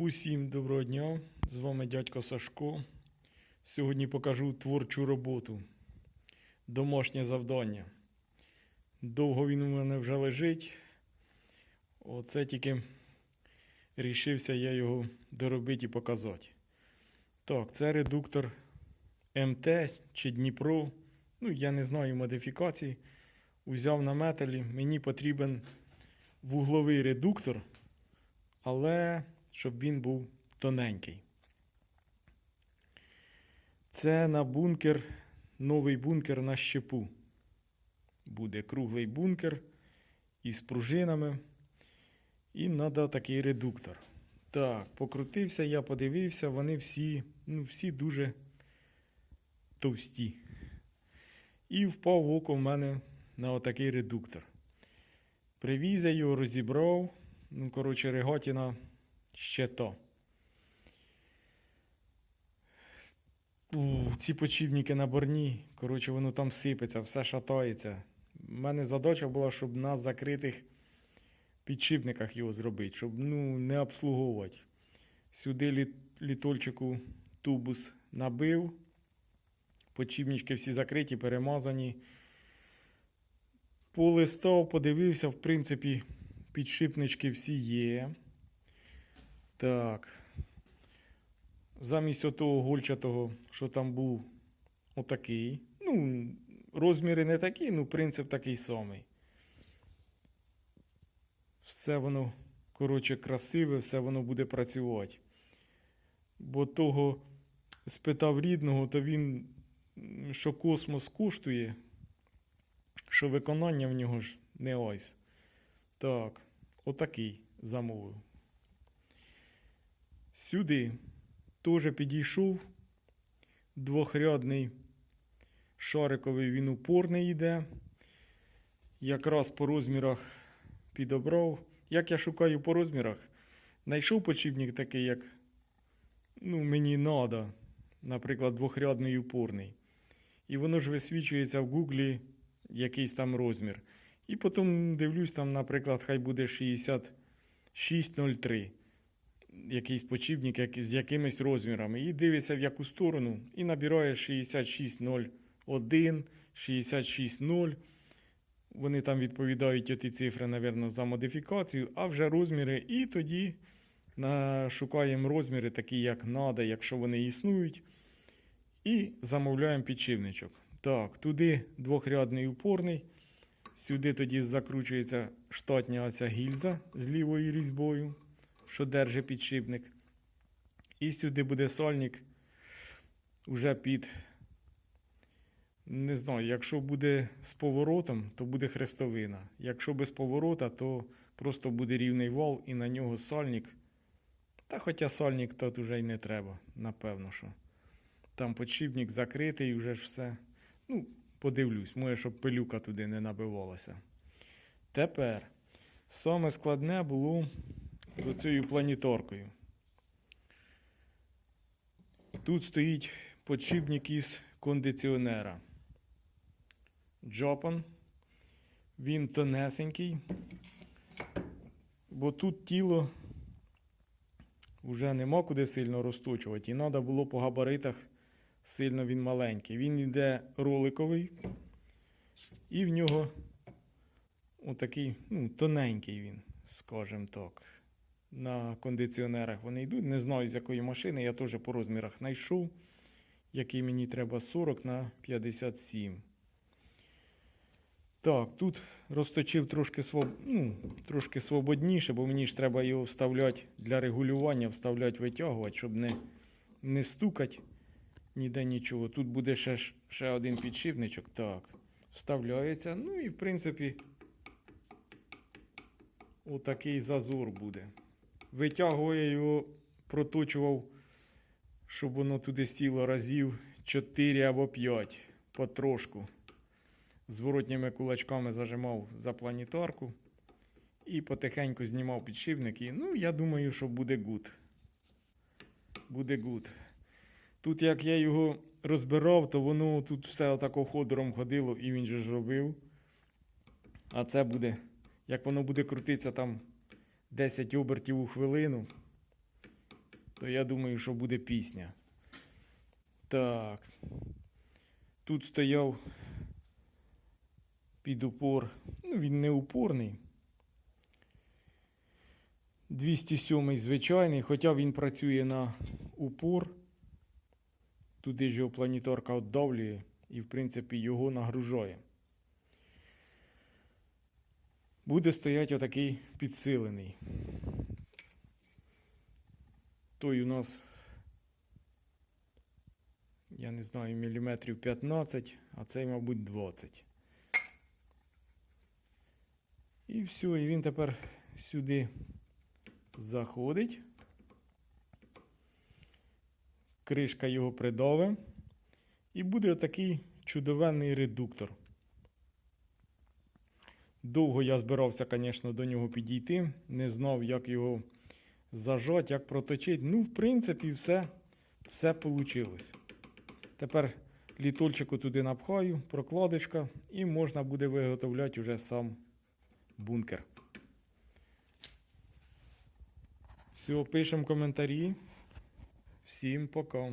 Усім доброго дня! З вами дядько Сашко. Сьогодні покажу творчу роботу. Домашнє завдання. Довго він у мене вже лежить. Оце тільки рішився я його доробити і показати. Так, це редуктор МТ чи Дніпро. Ну, я не знаю модифікації. Узяв на металі. Мені потрібен вугловий редуктор, але щоб він був тоненький. Це на бункер, новий бункер на щепу. Буде круглий бункер із пружинами. І треба такий редуктор. Так, покрутився, я подивився, вони всі, ну, всі дуже товсті. І впав око в мене на отакий редуктор. Привіз я його, розібрав. Ну, коротше, реготіна ще то. Ці почівники наборні, коротше, воно там сипеться, все шатається. У мене задача була, щоб на закритих підшипниках його зробити, щоб ну, не обслуговувати. Сюди лі, літольчику тубус набив. Почівнички всі закриті, перемазані. Полистав, подивився, в принципі, підшипнички всі є. Так. Замість отого гольчатого, що там був отакий. Ну, розміри не такі, ну принцип такий самий. Все воно, коротше, красиве, все воно буде працювати. Бо того спитав рідного, то він, що космос коштує, що виконання в нього ж не ось. Так, отакий замовив. Сюди теж підійшов двохрядний шариковий він упорний йде. Якраз по розмірах підобрав. Як я шукаю по розмірах, знайшов почівник такий, як ну, мені треба, наприклад, двохрядний упорний. І воно ж висвічується в гуглі якийсь там розмір. І потім дивлюсь, там, наприклад, хай буде 6603 якийсь почівник як, з якимись розмірами. І дивишся в яку сторону, і набирає 6601, 660. Вони там відповідають ті цифри, мабуть, за модифікацію, а вже розміри. І тоді шукаємо розміри, такі, як треба, якщо вони існують. І замовляємо підшипничок. Так, туди двохрядний упорний. Сюди тоді закручується штатня оця гільза з лівою різьбою, що держить підшипник. І сюди буде сальник уже під. Не знаю, якщо буде з поворотом, то буде хрестовина. Якщо без поворота, то просто буде рівний вал і на нього сальник. Та хоча сальник тут вже й не треба, напевно, що. Там подшипник закритий, вже ж все. Ну, подивлюсь, може, щоб пилюка туди не набивалася. Тепер саме складне було з цією планіторкою. Тут стоїть подшипник із кондиціонера. Джопан. Він тонесенький, бо тут тіло вже нема куди сильно розточувати. І треба було по габаритах сильно він маленький. Він йде роликовий, і в нього отакий, ну, тоненький він, скажімо так. На кондиціонерах вони йдуть. Не знаю, з якої машини. Я теж по розмірах знайшов, який мені треба 40 на 57. Так, тут розточив трошки, своб... ну, трошки свободніше, бо мені ж треба його вставляти для регулювання, вставляти, витягувати, щоб не, не стукати ніде нічого. Тут буде ще, ще один підшипничок. Так, вставляється. Ну і в принципі, отакий зазор буде. Витягує його, проточував, щоб воно туди сіло разів 4 або 5 потрошку. Зворотніми кулачками зажимав за планітарку і потихеньку знімав підшипник. І, ну, я думаю, що буде гуд. Буде гуд. Тут, як я його розбирав, то воно тут все отако ходором ходило, і він же ж робив. А це буде, як воно буде крутитися там 10 обертів у хвилину. то я думаю, що буде пісня. Так. Тут стояв під упор. Ну, він не упорний. 207 звичайний, хоча він працює на упор. Туди ж його планетарка віддавлює і, в принципі, його нагружає. Буде стояти отакий підсилений. Той у нас, я не знаю, міліметрів 15, а цей, мабуть, 20. І все, і він тепер сюди заходить. Кришка його придаве. І буде отакий чудовенний редуктор. Довго я збирався, звісно, до нього підійти. Не знав, як його зажати, як проточити. Ну, в принципі, все, все вийшло. Тепер літольчику туди напхаю, прокладочка, і можна буде виготовляти вже сам бункер. Все, пишемо коментарі. Всім пока.